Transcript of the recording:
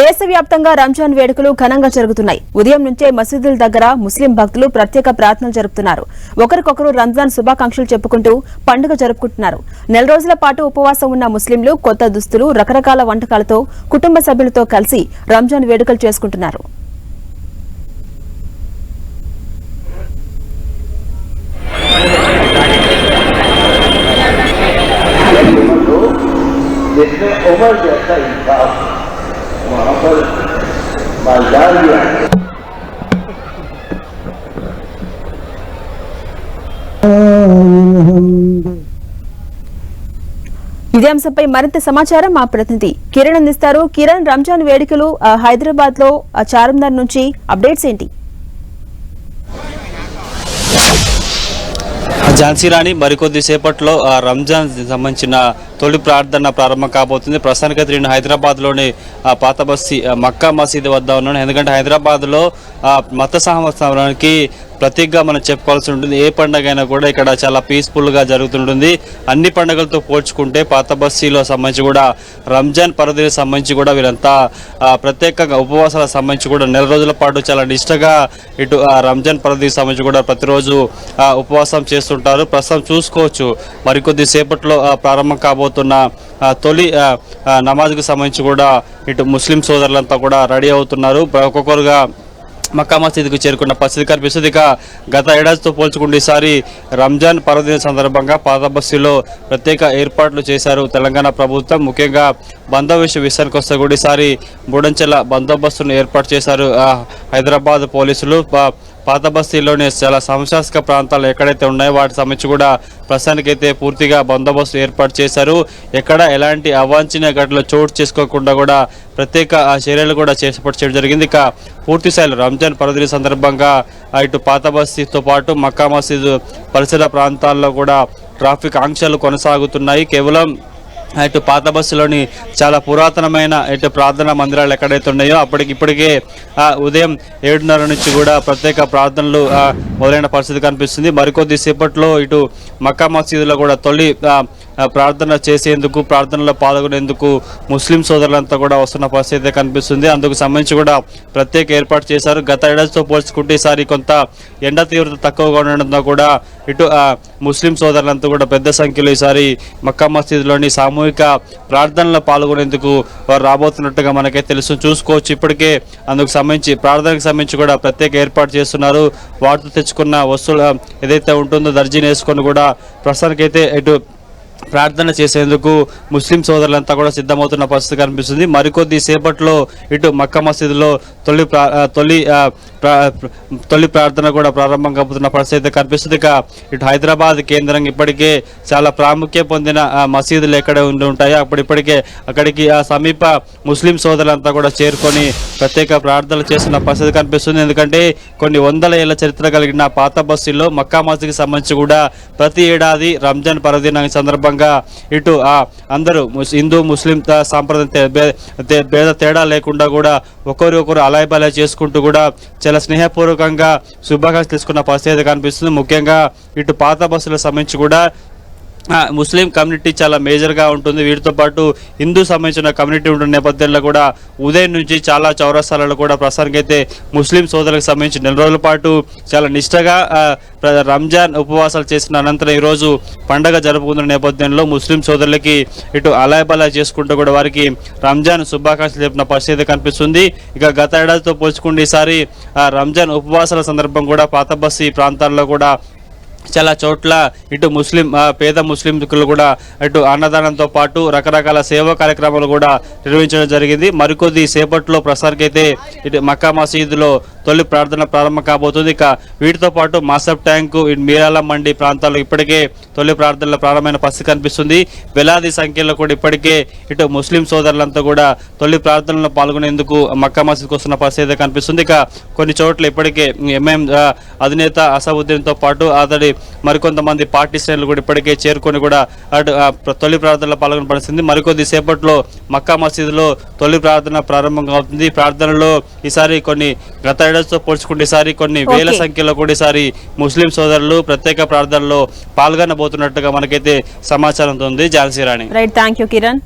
దేశవ్యాప్తంగా రంజాన్ వేడుకలు ఘనంగా జరుగుతున్నాయి. ఉదయం నుంచే మసీదుల దగ్గర ముస్లిం భక్తులు ప్రత్యేక ప్రార్థనలు జరుపుతున్నారు. ఒకరికొకరు రంజాన్ శుభాకాంక్షలు చెప్పుకుంటూ పండుగ జరుపుకుంటున్నారు. నెల రోజుల పాటు ఉపవాసం ఉన్న ముస్లింలు కొత్త దుస్తులు రకరకాల వంటకాలతో కుటుంబ సభ్యులతో కలిసి రంజాన్ వేడుకలు చేసుకుంటున్నారు. Hallelujah. ఇదే అంశంపై మరింత సమాచారం మా ప్రతినిధి కిరణ్ అందిస్తారు కిరణ్ రంజాన్ వేడుకలు హైదరాబాద్లో చార్మినార్ నుంచి అప్డేట్స్ ఏంటి ఝాన్సీ రాణి మరికొద్ది సేపట్లో ఆ, రంజాన్ సంబంధించిన తొలి ప్రార్థన ప్రారంభం కాబోతుంది. ప్రస్తుతానికైతే నేను హైదరాబాద్లోని పాత బస్తీ మక్కా మసీదు వద్ద ఉన్నాను. ఎందుకంటే హైదరాబాద్లో ఆ, మత సంవత్సరానికి ప్రతీకగా మనం చెప్పుకోవాల్సి ఉంటుంది. ఏ పండుగ అయినా కూడా ఇక్కడ చాలా పీస్ఫుల్గా జరుగుతుంటుంది. అన్ని పండుగలతో పోల్చుకుంటే పాత బస్తీలో సంబంధించి కూడా రంజాన్ పర్వదినికి సంబంధించి కూడా వీరంతా ప్రత్యేకంగా ఉపవాసాలకు సంబంధించి కూడా నెల రోజుల పాటు చాలా నిష్టగా ఇటు ఆ రంజాన్ పర్వదికి సంబంధించి కూడా ప్రతిరోజు ఉపవాసం చేస్తుంటారు. ప్రస్తుతం చూసుకోవచ్చు. మరికొద్ది సేపట్లో ప్రారంభం కాబోతున్న తొలి నమాజ్కి సంబంధించి కూడా ఇటు ముస్లిం సోదరులంతా కూడా రెడీ అవుతున్నారు. ఒక్కొక్కరుగా మక్కా మసీదుకు చేరుకున్న పరిస్థితి కనిపిస్తుంది ఇక గత ఏడాదితో పోల్చుకుంటే ఈసారి రంజాన్ పర్వదిన సందర్భంగా పాత బస్సులో ప్రత్యేక ఏర్పాట్లు చేశారు తెలంగాణ ప్రభుత్వం. ముఖ్యంగా బందోబస్తు విషయానికి వస్తే కూడా ఈసారి మూడంచెల బందోబస్తును ఏర్పాటు చేశారు హైదరాబాద్ పోలీసులు. పాత బస్తీలోని చాలా సంశాసక ప్రాంతాలు ఎక్కడైతే ఉన్నాయో వాటి సంబంధించి కూడా ప్రస్తుతానికైతే పూర్తిగా బందోబస్తు ఏర్పాటు చేశారు. ఎక్కడ ఎలాంటి అవాంఛనీయ ఘటనలు చోటు చేసుకోకుండా కూడా ప్రత్యేక ఆ చర్యలు కూడా చేపట్టి చేయడం జరిగింది. ఇక పూర్తి స్థాయిలో రంజాన్ పర్వదిన సందర్భంగా ఇటు పాత బస్తీతో పాటు మక్కా మసీదు పరిసర ప్రాంతాల్లో కూడా ట్రాఫిక్ ఆంక్షలు కొనసాగుతున్నాయి. కేవలం ఇటు పాత బస్సులోని చాలా పురాతనమైన ఇటు ప్రార్థనా మందిరాలు ఎక్కడైతే ఉన్నాయో అప్పటికి ఇప్పటికే ఉదయం ఏడున్నర నుంచి కూడా ప్రత్యేక ప్రార్థనలు మొదలైన పరిస్థితి కనిపిస్తుంది. మరికొద్ది సేపట్లో ఇటు మక్కా మసీదులో కూడా తొలి ప్రార్థన చేసేందుకు ప్రార్థనలో పాల్గొనేందుకు ముస్లిం సోదరులంతా కూడా వస్తున్న పరిస్థితి అయితే కనిపిస్తుంది. అందుకు సంబంధించి కూడా ప్రత్యేక ఏర్పాటు చేశారు. గత ఏడాదితో పోల్చుకుంటే ఈసారి కొంత ఎండ తీవ్రత తక్కువగా ఉండడంతో కూడా ఇటు ముస్లిం సోదరులంతా కూడా పెద్ద సంఖ్యలో ఈసారి మక్కా మసీదులోని సామూహిక ప్రార్థనలో పాల్గొనేందుకు వారు రాబోతున్నట్టుగా మనకే తెలుసు చూసుకోవచ్చు ఇప్పటికే. అందుకు సంబంధించి ప్రార్థనకు సంబంధించి కూడా ప్రత్యేక ఏర్పాటు చేస్తున్నారు. వాటితో తెచ్చుకున్న వస్తువులు ఏదైతే ఉంటుందో దర్జీని వేసుకొని కూడా ప్రస్తుతానికైతే ఇటు ప్రార్థన చేసేందుకు ముస్లిం సోదరులంతా కూడా సిద్ధమవుతున్న పరిస్థితి కనిపిస్తుంది. మరికొద్ది సేపట్లో ఇటు మక్క మసీదులో తొలి ప్రా- తొలి తొలి ప్రార్థన కూడా ప్రారంభం కాబోతున్న పరిస్థితి అయితే కనిపిస్తుంది. ఇక ఇటు హైదరాబాద్ కేంద్రం ఇప్పటికే చాలా ప్రాముఖ్యం పొందిన మసీదులు ఎక్కడ ఉండి ఉంటాయో అప్పుడు ఇప్పటికే అక్కడికి ఆ సమీప ముస్లిం సోదరులంతా కూడా చేరుకొని ప్రత్యేక ప్రార్థనలు చేస్తున్న పరిస్థితి కనిపిస్తుంది. ఎందుకంటే కొన్ని వందల ఏళ్ళ చరిత్ర కలిగిన పాత బస్సుల్లో మక్కా మసీద్కి సంబంధించి కూడా ప్రతి ఏడాది రంజాన్ పర్వదినం సందర్భంగా ఇటు ఆ అందరూ హిందూ ముస్లిం సాంప్రదాయ సాంప్రదాయం భేద తేడా లేకుండా కూడా ఒకరు ఒకరు అలాయ్ బలాయ్ చేసుకుంటూ కూడా చాలా స్నేహపూర్వకంగా శుభాకాంక్షలు తీసుకున్న పరిస్థితి కనిపిస్తుంది. ముఖ్యంగా ఇటు పాత బస్సులకు సంబంధించి కూడా ముస్లిం కమ్యూనిటీ చాలా మేజర్గా ఉంటుంది. వీటితో పాటు హిందూ సంబంధించిన కమ్యూనిటీ ఉంటున్న నేపథ్యంలో కూడా ఉదయం నుంచి చాలా చౌరస్తాలలో కూడా ప్రస్తుతానికి అయితే ముస్లిం సోదరులకు సంబంధించి నెల రోజుల పాటు చాలా నిష్టగా రంజాన్ ఉపవాసాలు చేసిన అనంతరం ఈరోజు పండగ జరుపుకున్న నేపథ్యంలో ముస్లిం సోదరులకి ఇటు అలాయబలా చేసుకుంటూ కూడా వారికి రంజాన్ శుభాకాంక్షలు చెప్పిన పరిస్థితి కనిపిస్తుంది. ఇక గత ఏడాదితో పోల్చుకుంటే ఈసారి రంజాన్ ఉపవాసాల సందర్భం కూడా పాత బస్సు ప్రాంతాల్లో కూడా చాలా చోట్ల ఇటు ముస్లిం పేద ముస్లింలు కూడా ఇటు అన్నదానంతో పాటు రకరకాల సేవా కార్యక్రమాలు కూడా నిర్వహించడం జరిగింది. మరికొద్ది సేపట్లో ప్రసారికైతే ఇటు మక్కా మసీదులో తొలి ప్రార్థన ప్రారంభం కాబోతుంది. ఇక వీటితో పాటు మాసబ్ ట్యాంకు మీరాల మండి ప్రాంతాల్లో ఇప్పటికే తొలి ప్రార్థనలు ప్రారంభమైన పరిస్థితి కనిపిస్తుంది. వేలాది సంఖ్యలో కూడా ఇప్పటికే ఇటు ముస్లిం సోదరులంతా కూడా తొలి ప్రార్థనలో పాల్గొనేందుకు మక్కా మసీద్కి వస్తున్న పరిస్థితి కనిపిస్తుంది. ఇక కొన్ని చోట్ల ఇప్పటికే ఎంఎం అధినేత అసదుద్దీన్తో పాటు అతడి మరికొంతమంది పార్టీ శ్రేణులు కూడా ఇప్పటికే చేరుకొని కూడా అటు తొలి ప్రార్థనలో పాల్గొన పరిస్థితి మరికొద్ది సేపట్లో మక్కా మసీదులో తొలి ప్రార్థన ప్రారంభం అవుతుంది ప్రార్థనలో ఈసారి కొన్ని గత తో పోల్చుకుంటేసారి కొన్ని వేల సంఖ్యలో కూడాసారి ముస్లిం సోదరులు ప్రత్యేక ప్రార్థనలో పాల్గొనబోతున్నట్టుగా మనకైతే సమాచారం ఉంది Jhansi Rani. Right thank you Kiran